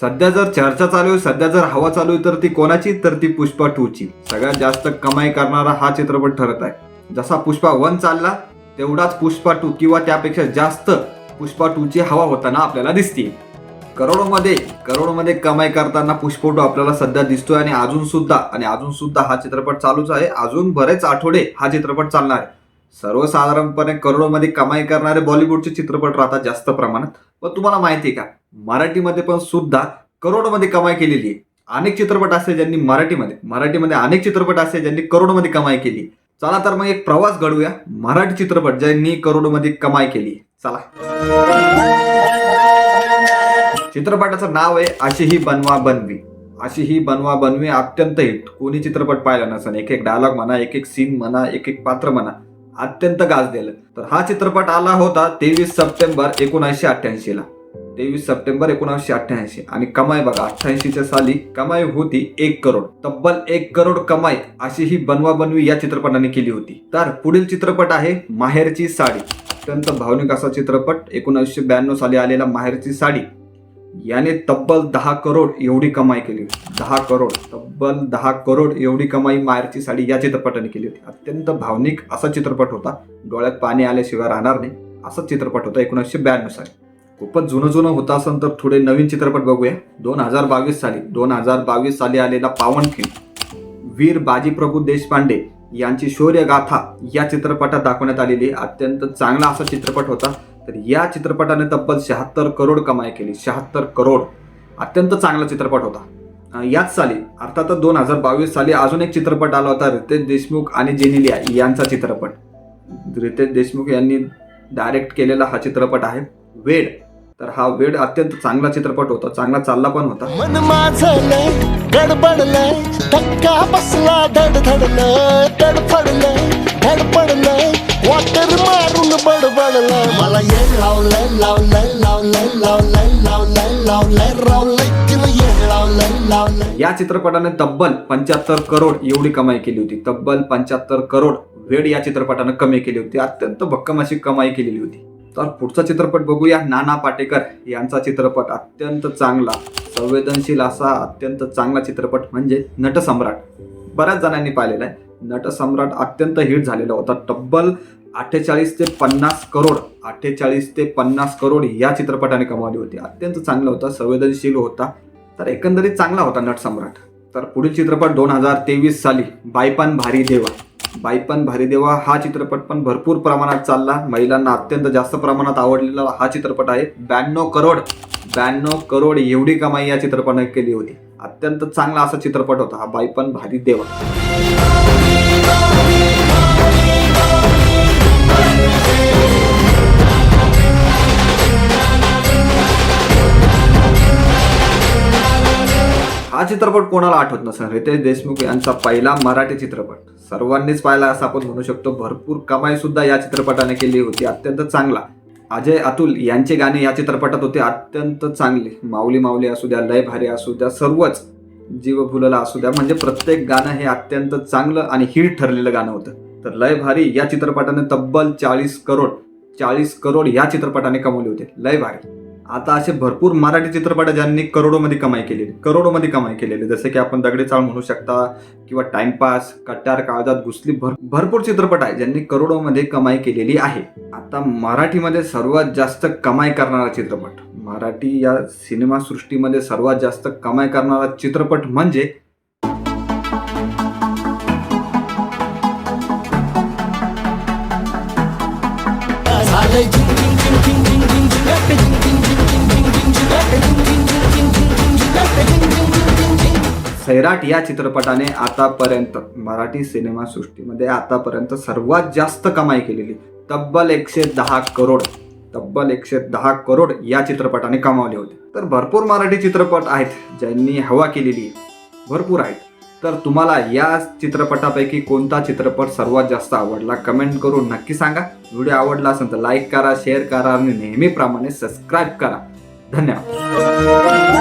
सध्या जर चर्चा चालू आहे सध्या जर हवा चालू आहे तर ती कोणाची? तर ती पुष्पा टू ची. सगळ्यात जास्त कमाई करणारा हा चित्रपट ठरत आहे. जसा पुष्पा वन चालला तेवढाच पुष्पा टू किंवा त्यापेक्षा जास्त पुष्पा टू ची हवा होताना आपल्याला दिसते करोडोमध्ये करोडोमध्ये कमाई करताना पुष्पा टू आपल्याला सध्या दिसतोय आणि अजून सुद्धा आणि अजून सुद्धा हा चित्रपट चालूच आहे. अजून बरेच आठवडे हा चित्रपट चालणार आहे. सर्वसाधारणपणे करोडोमध्ये कमाई करणारे बॉलिवूडचे चित्रपट राहतात जास्त प्रमाणात. पण तुम्हाला माहिती आहे का? मराठीमध्ये पण सुद्धा करोडोमध्ये कमाई केलेली आहे. अनेक चित्रपट असे ज्यांनी मराठीमध्ये मराठीमध्ये अनेक चित्रपट असे ज्यांनी करोडोमध्ये कमाई केली चला तर मग एक प्रवास घडूया मराठी चित्रपट ज्यांनी करोडोमध्ये कमाई केली चला. चित्रपटाचं नाव आहे अशी ही बनवा बनवी. अशी ही बनवा बनवी अत्यंत हिट. कोणी चित्रपट पाहिला नसेल. एक एक डायलॉग म्हणा एक एक सीन म्हणा एक एक पात्र म्हणा अत्यंत गाजलेलं. तर हा चित्रपट आला होता तेवीस सप्टेंबर एकोणीसशे अठ्ठ्याऐंशी ला. तेवीस सप्टेंबर एकोणीसशे अठ्ठ्याऐंशी. आणि कमाई बघा अठ्ठ्याऐंशीच्या साली कमाई होती एक करोड. तब्बल एक करोड कमाई अशी ही बनवा बनवी या चित्रपटाने केली होती. तर पुढील चित्रपट आहे माहेरची साडी. अत्यंत भावनिक असा चित्रपट एकोणीसशे ब्याण्णव साली आलेला माहेरची साडी. याने तब्बल दहा करोड एवढी कमाई केली होती. दहा करोड तब्बल दहा करोड एवढी कमाई माहेरची साडी या चित्रपटाने केली होती. अत्यंत भावनिक असा चित्रपट होता. डोळ्यात पाणी आल्याशिवाय राहणार नाही. असा चित्रपट होता एकोणीसशे ब्याण्णव साली. खूपच जुनं जुनं होतं असेल तर थोडे नवीन चित्रपट बघूया. दोन हजार बावीस साली दोन हजार बावीस साली आलेला पावनखिंड वीर बाजीप्रभू देशपांडे यांची शौर्य गाथा या चित्रपटात दाखवण्यात आलेली अत्यंत चांगला असा चित्रपट होता. तर या चित्रपटाने तब्बल शहात्तर करोड कमाई केली. शहात्तर करोड. अत्यंत चांगला चित्रपट होता. याच साली अर्थातच दोन हजार बावीस साली अजून एक चित्रपट आला होता रितेश देशमुख आणि जेनिलिया यांचा चित्रपट. रितेश देशमुख यांनी डायरेक्ट केलेला हा चित्रपट आहे वेड. तर हा वेड अत्यंत चांगला चित्रपट होता चांगला चालला पण होता. मन माझं लय गडबडलंय धक्का बसला धडधडलं धडफडलंय धडपडलंय वॉटर मारून बडबडलंय. मला ये लावलंय लावलंय लावलंय लावलंय लावलंय लावलंय लावलंय या चित्रपटाने तब्बल पंच्याहत्तर करोड एवढी कमाई केली होती. तब्बल पंच्याहत्तर करोड वेड या चित्रपटानं कमी केली होती. अत्यंत भक्कम अशी कमाई केलेली होती. तर पुढचा चित्रपट बघूया. नाना पाटेकर यांचा चित्रपट अत्यंत चांगला संवेदनशील असा अत्यंत चांगला चित्रपट म्हणजे नटसम्राट. बऱ्याच जणांनी पाहिलेला आहे. नटसम्राट अत्यंत हिट झालेला होता. तब्बल अठ्ठेचाळीस ते पन्नास करोड अठ्ठेचाळीस ते पन्नास करोड या चित्रपटाने कमावली होती. अत्यंत चांगला होता संवेदनशील होता तर एकंदरीत चांगला होता नटसम्राट. तर पुढील चित्रपट दोन हजार तेवीस साली बायपान भारी देवा. बायपन भारी देवा हा चित्रपट पण भरपूर प्रमाणात चालला. महिलांना अत्यंत जास्त प्रमाणात आवडलेला हा चित्रपट आहे. ब्याण्णव करोड ब्याण्णव करोड एवढी कमाई या चित्रपटाने केली होती. अत्यंत चांगला असा चित्रपट होता. हा बायपन भारी देवा. हा चित्रपट कोणाला आठवत नसणार रितेश देशमुख यांचा पहिला मराठी चित्रपट. सर्वांनीच पाहिला असं आपण म्हणू शकतो. भरपूर कमाई सुद्धा या चित्रपटाने केली होती. अत्यंत चांगला. अजय अतुल यांचे गाणे या चित्रपटात होते. अत्यंत चांगले. माऊली माऊली असू द्या लय भारी असू द्या सर्वच जीव फुलला असू द्या. म्हणजे प्रत्येक गाणं हे अत्यंत चांगलं आणि हिट ठरलेलं गाणं होतं. तर लय भारी या चित्रपटाने तब्बल चाळीस करोड चाळीस करोड या चित्रपटाने कमवले होते. लय भारी. आता असे भरपूर मराठी चित्रपट ज्यांनी करोडोमध्ये कमाई केलेली करोडोमध्ये कमाई केलेली जसे की आपण दगडी चाळ म्हणू शकता किंवा टाइमपास कट्टार काळजात घुसली भर भरपूर चित्रपट आहे ज्यांनी करोडोमध्ये कमाई केलेली आहे. आता मराठीमध्ये सर्वात जास्त कमाई करणारा चित्रपट मराठी या सिनेमासृष्टीमध्ये सर्वात जास्त कमाई करणारा चित्रपट म्हणजे सैराट या चित्रपटाने आतापर्यंत मराठी सिनेमा सृष्टीमध्ये आतापर्यंत सर्वात जास्त कमाई केलेली तब्बल एकशे दहा करोड तब्बल एकशे दहा करोड या चित्रपटाने कमावले होते. तर भरपूर मराठी चित्रपट आहेत ज्यांनी हवा केलेली भरपूर आहेत. तर तुम्हाला या चित्रपटापैकी कोणता चित्रपट सर्वात जास्त आवडला कमेंट करून नक्की सांगा. व्हिडिओ आवडला असेल तर लाईक करा शेअर करा आणि नेहमीप्रमाणे सबस्क्राईब करा. धन्यवाद.